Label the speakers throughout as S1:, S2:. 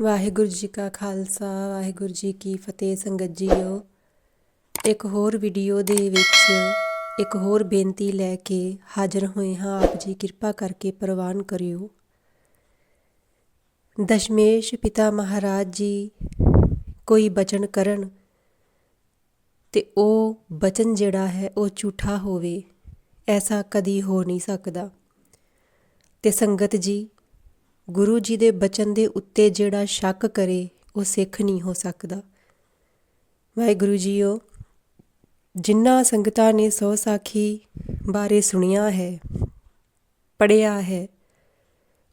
S1: ਵਾਹਿਗੁਰੂ ਜੀ ਕਾ ਖਾਲਸਾ, ਵਾਹਿਗੁਰੂ ਜੀ ਕੀ ਫਤਿਹ। ਸੰਗਤ ਜੀਓ, ਇੱਕ ਹੋਰ ਵੀਡੀਓ ਦੇ ਵਿੱਚ ਇੱਕ ਹੋਰ ਬੇਨਤੀ ਲੈ ਕੇ ਹਾਜ਼ਰ ਹੋਏ ਹਾਂ। ਆਪ ਜੀ ਕਿਰਪਾ ਕਰਕੇ ਪ੍ਰਵਾਨ ਕਰਿਓ। ਦਸ਼ਮੇਸ਼ ਪਿਤਾ ਮਹਾਰਾਜ ਜੀ, ਕੋਈ ਬਚਨ ਕਰਨ ਤੇ ਉਹ ਬਚਨ ਜਿਹੜਾ ਹੈ, ਉਹ ਝੂਠਾ ਹੋਵੇ, ਐਸਾ ਕਦੀ ਹੋ ਨਹੀਂ ਸਕਦਾ। ਤੇ ਸੰਗਤ ਜੀ ਗੁਰੂ ਜੀ ਦੇ ਬਚਨ ਦੇ ਉੱਤੇ ਜਿਹੜਾ ਸ਼ੱਕ ਕਰੇ, ਉਹ ਸਿੱਖ ਨਹੀਂ ਹੋ ਸਕਦਾ। ਵਾਹਿਗੁਰੂ ਜੀਓ, ਜਿੰਨਾ ਸੰਗਤਾਂ ਨੇ ਸੋ ਸਾਖੀ ਬਾਰੇ ਸੁਣਿਆ ਹੈ ਪੜਿਆ ਹੈ,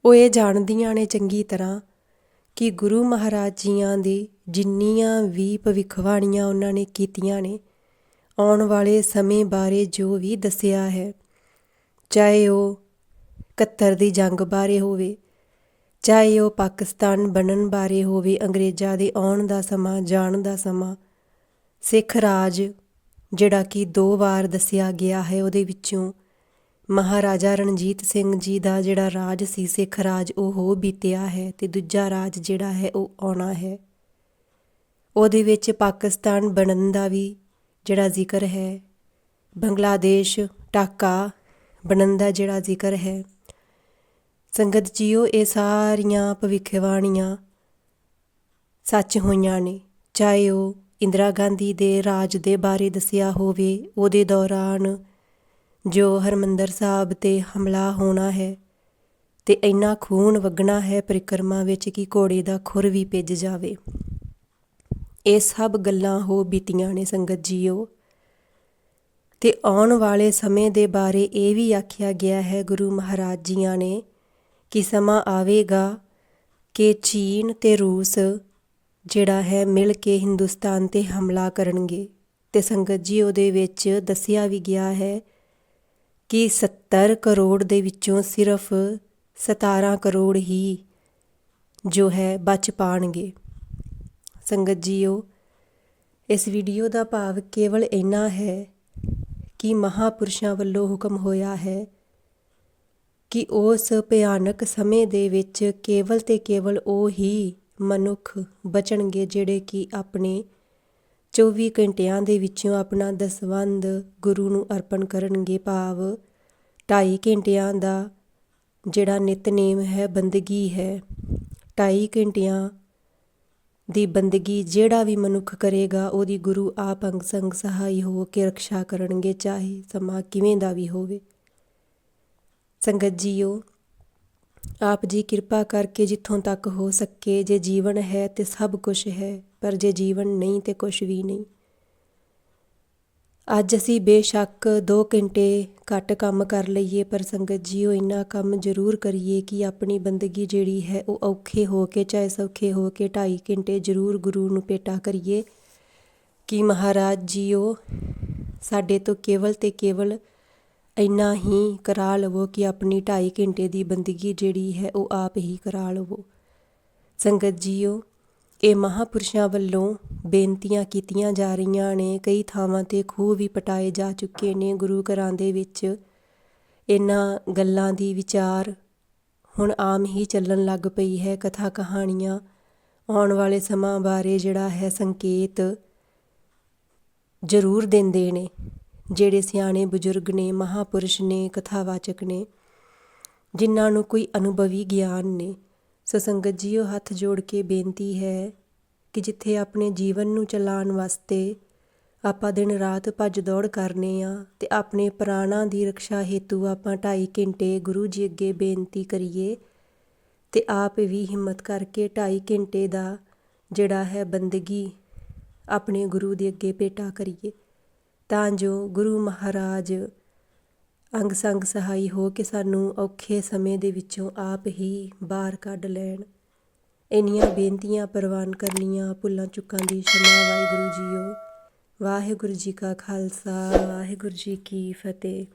S1: ਉਹ ਇਹ ਜਾਣਦੀਆਂ ਨੇ ਚੰਗੀ ਤਰ੍ਹਾਂ ਕਿ ਗੁਰੂ ਮਹਾਰਾਜ ਜੀਆਂ ਦੀ ਜਿੰਨੀਆਂ ਵੀ ਭਵਿੱਖਬਾਣੀਆਂ ਉਹਨਾਂ ਨੇ ਕੀਤੀਆਂ ਨੇ, ਆਉਣ ਵਾਲੇ ਸਮੇਂ ਬਾਰੇ ਜੋ ਵੀ ਦੱਸਿਆ ਹੈ, ਚਾਹੇ ਉਹ 71 ਦੀ ਜੰਗ ਬਾਰੇ ਹੋਵੇ ਚਾਹੇ ਉਹ ਪਾਕਿਸਤਾਨ ਬਣਨ ਬਾਰੇ ਹੋਵੇ, ਅੰਗਰੇਜ਼ਾਂ ਦੇ ਆਉਣ ਦਾ ਸਮਾਂ, ਜਾਣ ਦਾ ਸਮਾਂ, ਸਿੱਖ ਰਾਜ ਜਿਹੜਾ ਕਿ ਦੋ ਵਾਰ ਦੱਸਿਆ ਗਿਆ ਹੈ ਉਹਦੇ ਵਿੱਚੋਂ, ਮਹਾਰਾਜਾ ਰਣਜੀਤ ਸਿੰਘ ਜੀ ਦਾ ਜਿਹੜਾ ਰਾਜ ਸੀ, ਸਿੱਖ ਰਾਜ ਉਹ ਹੋ ਬੀਤਿਆ ਹੈ ਤੇ ਦੂਜਾ ਰਾਜ ਜਿਹੜਾ ਹੈ ਉਹ ਆਉਣਾ ਹੈ। ਉਹਦੇ ਵਿੱਚ ਪਾਕਿਸਤਾਨ ਬਣਨ ਦਾ ਵੀ ਜਿਹੜਾ ਜ਼ਿਕਰ ਹੈ, ਬੰਗਲਾਦੇਸ਼ ਟਾਕਾ ਬਣਨ ਦਾ ਜਿਹੜਾ ਜ਼ਿਕਰ ਹੈ। ਸੰਗਤ ਜੀਓ, ਇਹ ਸਾਰੀਆਂ ਭਵਿੱਖਬਾਣੀਆਂ ਸੱਚ ਹੋਈਆਂ ਨੇ। ਚਾਹੇ ਉਹ ਇੰਦਰਾ ਗਾਂਧੀ ਦੇ ਰਾਜ ਦੇ ਬਾਰੇ ਦੱਸਿਆ ਹੋਵੇ, ਉਹਦੇ ਦੌਰਾਨ ਜੋ ਹਰਮੰਦਰ ਸਾਹਿਬ ਤੇ ਹਮਲਾ ਹੋਣਾ ਹੈ ਤੇ ਇੰਨਾ ਖੂਨ ਵਗਣਾ ਹੈ ਪਰਿਕਰਮਾ ਵਿੱਚ ਕਿ ਘੋੜੇ ਦਾ ਖੁਰ ਵੀ ਭਿੱਜ ਜਾਵੇ। ਇਹ ਸਭ ਗੱਲਾਂ ਹੋ ਬੀਤੀਆਂ ਨੇ ਸੰਗਤ ਜੀਓ। ਤੇ ਆਉਣ ਵਾਲੇ ਸਮੇਂ ਦੇ ਬਾਰੇ ਇਹ ਵੀ ਆਖਿਆ ਗਿਆ ਹੈ ਗੁਰੂ ਮਹਾਰਾਜ ਜੀਆਂ ਨੇ ਕਿ ਸਮਾਂ ਆਵੇਗਾ ਕਿ ਚੀਨ ਤੇ ਰੂਸ ਜਿਹੜਾ ਹੈ ਮਿਲ ਕੇ ਹਿੰਦੁਸਤਾਨ ਤੇ ਹਮਲਾ ਕਰਨਗੇ। ਤੇ ਸੰਗਤ ਜੀ, ਉਹਦੇ ਵਿੱਚ ਦੱਸਿਆ ਵੀ ਗਿਆ ਹੈ ਕਿ 70 ਕਰੋੜ ਦੇ ਵਿੱਚੋਂ ਸਿਰਫ 17 ਕਰੋੜ ਹੀ ਜੋ ਹੈ ਬਚ ਪਾਣਗੇ। ਸੰਗਤ ਜੀਓ, ਇਸ ਵੀਡੀਓ ਦਾ ਭਾਵ ਕੇਵਲ ਇੰਨਾ ਹੈ ਕਿ ਮਹਾਪੁਰਸ਼ਾਂ ਵੱਲੋਂ ਹੁਕਮ ਹੋਇਆ ਹੈ ਕਿ ਉਸ ਭਿਆਨਕ ਸਮੇਂ ਦੇ ਵਿੱਚ ਕੇਵਲ ਤੇ ਕੇਵਲ ਉਹ ਹੀ ਮਨੁੱਖ ਬਚਣਗੇ ਜਿਹੜੇ ਕਿ ਆਪਣੇ 24 ਘੰਟਿਆਂ ਦੇ ਵਿੱਚੋਂ ਆਪਣਾ ਦਸਵੰਦ ਗੁਰੂ ਨੂੰ ਅਰਪਣ ਕਰਨਗੇ ਭਾਵ 2.5 ਘੰਟਿਆਂ ਦਾ ਜਿਹੜਾ ਨਿਤਨੇਮ ਹੈ, ਬੰਦਗੀ ਹੈ। 2.5 ਘੰਟਿਆਂ ਦੀ ਬੰਦਗੀ ਜਿਹੜਾ ਵੀ ਮਨੁੱਖ ਕਰੇਗਾ, ਉਹਦੀ ਗੁਰੂ ਆਪ ਅੰਗ ਸੰਗ ਸਹਾਈ ਹੋ ਕੇ ਰੱਖਿਆ ਕਰਨਗੇ, ਚਾਹੇ ਸਮਾਂ ਕਿਵੇਂ ਦਾ ਵੀ ਹੋਵੇ। ਸੰਗਤ ਜੀਓ, ਆਪ ਜੀ ਕਿਰਪਾ ਕਰਕੇ ਜਿੱਥੋਂ ਤੱਕ ਹੋ ਸਕੇ, ਜੇ ਜੀਵਨ ਹੈ ਤੇ ਸਭ ਕੁਝ ਹੈ, ਪਰ ਜੇ ਜੀਵਨ ਨਹੀਂ ਤੇ ਕੁਝ ਵੀ ਨਹੀਂ। ਅੱਜ ਅਸੀਂ ਬੇਸ਼ੱਕ 2 ਘੰਟੇ ਘੱਟ ਕੰਮ ਕਰ ਲਈਏ, ਪਰ ਸੰਗਤ ਜੀਓ, ਇੰਨਾ ਕੰਮ ਜ਼ਰੂਰ ਕਰੀਏ ਕਿ ਆਪਣੀ ਬੰਦਗੀ ਜਿਹੜੀ ਹੈ ਉਹ ਔਖੇ ਹੋ ਕੇ, ਚਾਹੇ ਸੌਖੇ ਹੋ ਕੇ 2.5 ਘੰਟੇ ਜ਼ਰੂਰ ਗੁਰੂ ਨੂੰ ਪੇਟਾ ਕਰੀਏ। ਕਿ ਮਹਾਰਾਜ ਜੀਓ, ਸਾਡੇ ਤੋਂ ਕੇਵਲ ਤੇ ਕੇਵਲ ਇੰਨਾ ਹੀ ਕਰਾ ਲਵੋ ਕਿ ਆਪਣੀ ਢਾਈ ਘੰਟੇ ਦੀ ਬੰਦਗੀ ਜਿਹੜੀ ਹੈ ਉਹ ਆਪ ਹੀ ਕਰਾ ਲਵੋ। ਸੰਗਤ ਜੀਓ, ਇਹ ਮਹਾਪੁਰਸ਼ਾਂ ਵੱਲੋਂ ਬੇਨਤੀਆਂ ਕੀਤੀਆਂ ਜਾ ਰਹੀਆਂ ਨੇ, ਕਈ ਥਾਵਾਂ ਤੇ ਖੂਹ ਵੀ ਪਟਾਏ ਜਾ ਚੁੱਕੇ ਨੇ ਗੁਰੂ ਘਰਾਂ ਦੇ ਵਿੱਚ। ਇਹਨਾਂ ਗੱਲਾਂ ਦੀ ਵਿਚਾਰ ਹੁਣ ਆਮ ਹੀ ਚੱਲਣ ਲੱਗ ਪਈ ਹੈ ਕਥਾ ਕਹਾਣੀਆਂ ਆਉਣ ਵਾਲੇ ਸਮਾਂ ਬਾਰੇ ਜਿਹੜਾ ਹੈ ਸੰਕੇਤ ਜ਼ਰੂਰ ਦਿੰਦੇ ਨੇ। ਜਿਹੜੇ ਸਿਆਣੇ ਬਜ਼ੁਰਗ ਨੇ, ਮਹਾਪੁਰਸ਼ ਨੇ, ਕਥਾਵਾਚਕ ਨੇ, ਜਿਨ੍ਹਾਂ ਨੂੰ ਕੋਈ ਅਨੁਭਵੀ ਗਿਆਨ ਨੇ, ਸਸੰਗਤ ਸੰਗਤ ਜੀਓ ਹੱਥ ਜੋੜ ਕੇ ਬੇਨਤੀ ਹੈ ਕਿ ਜਿੱਥੇ ਆਪਣੇ ਜੀਵਨ ਨੂੰ ਚਲਾਉਣ ਵਾਸਤੇ ਆਪਾਂ ਦਿਨ ਰਾਤ ਭੱਜ ਦੌੜ ਕਰਨੇ ਆ ਤੇ ਆਪਣੇ ਪ੍ਰਾਣਾਂ ਦੀ ਰੱਖਿਆ ਹੇਤੂ ਆਪਾਂ 2.5 ਘੰਟੇ ਗੁਰੂ ਜੀ ਅੱਗੇ ਬੇਨਤੀ ਕਰੀਏ ਤੇ ਆਪ ਵੀ ਹਿੰਮਤ ਕਰਕੇ 2.5 ਘੰਟੇ ਦਾ ਜਿਹੜਾ ਹੈ ਬੰਦਗੀ ਆਪਣੇ ਗੁਰੂ ਦੇ ਅੱਗੇ ਪੇਟਾ ਕਰੀਏ। ਤਾਂ ਜੋ ਗੁਰੂ ਮਹਾਰਾਜ ਅੰਗ ਸੰਗ ਸਹਾਈ ਹੋ ਕੇ ਸਾਨੂੰ ਔਖੇ ਸਮੇਂ ਦੇ ਵਿੱਚੋਂ ਆਪ ਹੀ ਬਾਹਰ ਕੱਢ ਲੈਣ। ਇੰਨੀਆਂ ਬੇਨਤੀਆਂ, ਪ੍ਰਵਾਨ ਕਰਨੀਆਂ, ਭੁੱਲਾਂ ਚੁੱਕਾਂ ਦੀ ਸ਼ਮਾ ਵਾਹਿਗੁਰੂ ਜੀਓ। ਵਾਹਿਗੁਰੂ ਜੀ ਕਾ ਖਾਲਸਾ, ਵਾਹਿਗੁਰੂ ਜੀ ਕੀ ਫਤਿਹ।